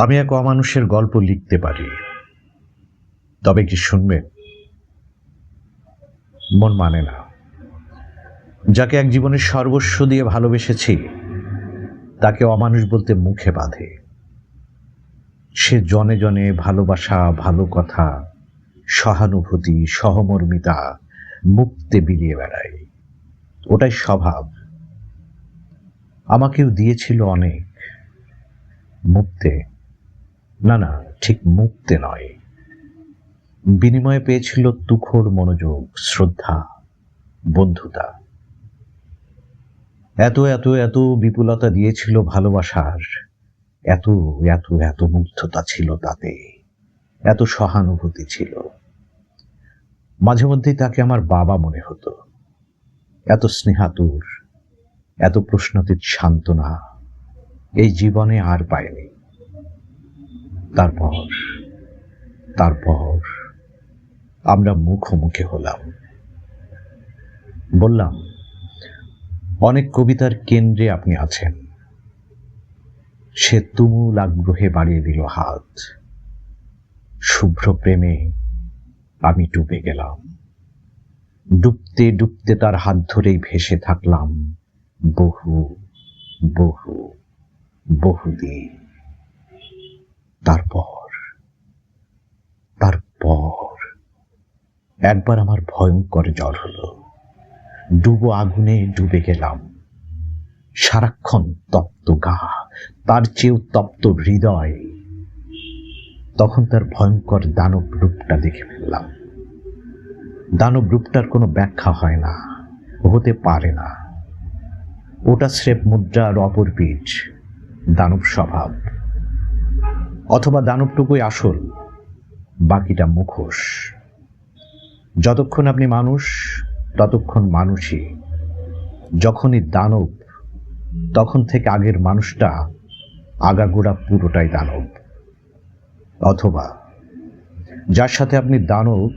আমি এক অমানুষের গল্প লিখতে পারি। তবে কি শুনবে? মন মানে না। যাকে এক জীবনের সর্বস্ব দিয়ে ভালোবেসেছি, তাকে অমানুষ বলতে মুখে বাঁধে। সে জনে জনে ভালোবাসা, ভালো কথা, সহানুভূতি, সহমর্মিতা, মুক্তে বিলিয়ে বেড়ায়। ওটাই স্বভাব। আমাকেও দিয়েছিল অনেক। মুক্তে না না, ঠিক মুক্তে নয়। বিনিময়ে পেয়েছিল তুখোর মনোযোগ, শ্রদ্ধা, বন্ধুতা। এত এত এত বিপুলতা দিয়েছিল ভালোবাসার। এত এত এত মুগ্ধতা ছিল তাতে। এত সহানুভূতি ছিল। মাঝে মধ্যেই তাকে আমার বাবা মনে হতো। এত স্নেহাতুর, এত প্রশ্নতীত সান্ত্বনা এই জীবনে আর পায়নি। তারপর তারপর আমরা মুখোমুখি হলাম। বললাম, অনেক কবিতার কেন্দ্রে আপনি আছেন। সে তুমুল আগ্রহে বাড়িয়ে দিল হাত। শুভ্র প্রেমে আমি ডুবে গেলাম। ডুবতে ডুবতে তার হাত ধরেই ভেসে থাকলাম বহু বহু, বহুদিন। তারপর তারপর একবার আমার ভয়ঙ্কর জ্বর হলো। ডুবো আগুনে ডুবে গেলাম। সারাক্ষণ তপ্ত গা, তার চেয়েও তপ্ত হৃদয়। তখন তার ভয়ঙ্কর দানব রূপটা দেখে ফেললাম। দানব রূপটার কোনো ব্যাখ্যা হয় না, হতে পারে না। ওটা স্রেফ মুদ্রার অপর বীজ, দানব স্বভাব। অথবা দানবটুকুই আসল, বাকিটা মুখোশ। যতক্ষণ আপনি মানুষ, ততক্ষণ মানুষই। যখনই দানব, তখন থেকে আগের মানুষটা আগাগোড়া পুরোটাই দানব। অথবা যার সাথে আপনি দানব,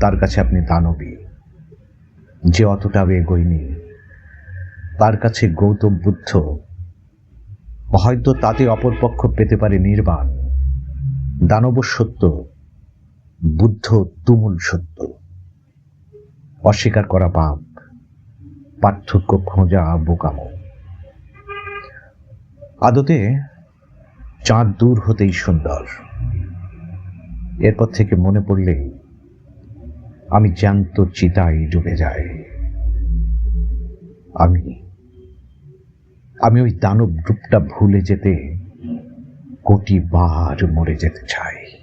তার কাছে আপনি দানবী। যে অতটা এগোয়নি, তার কাছে গৌতম বুদ্ধ হয়তো তাতে অপরপক্ষ পেতে পারে নির্বাণ। দানব সত্য, বুদ্ধ তুমুল সত্য। অস্বীকার করা পাপ, পার্থক্য খোঁজা বোকামো। আদতে চাঁদ দূর হতেই সুন্দর। এরপর থেকে মনে পড়লেই আমি জ্যান্ত চিতায় ডুবে যাই। আমি আমি ওই দানব রূপটা ভুলে যেতে কোটি বার মরে যেতে চাই।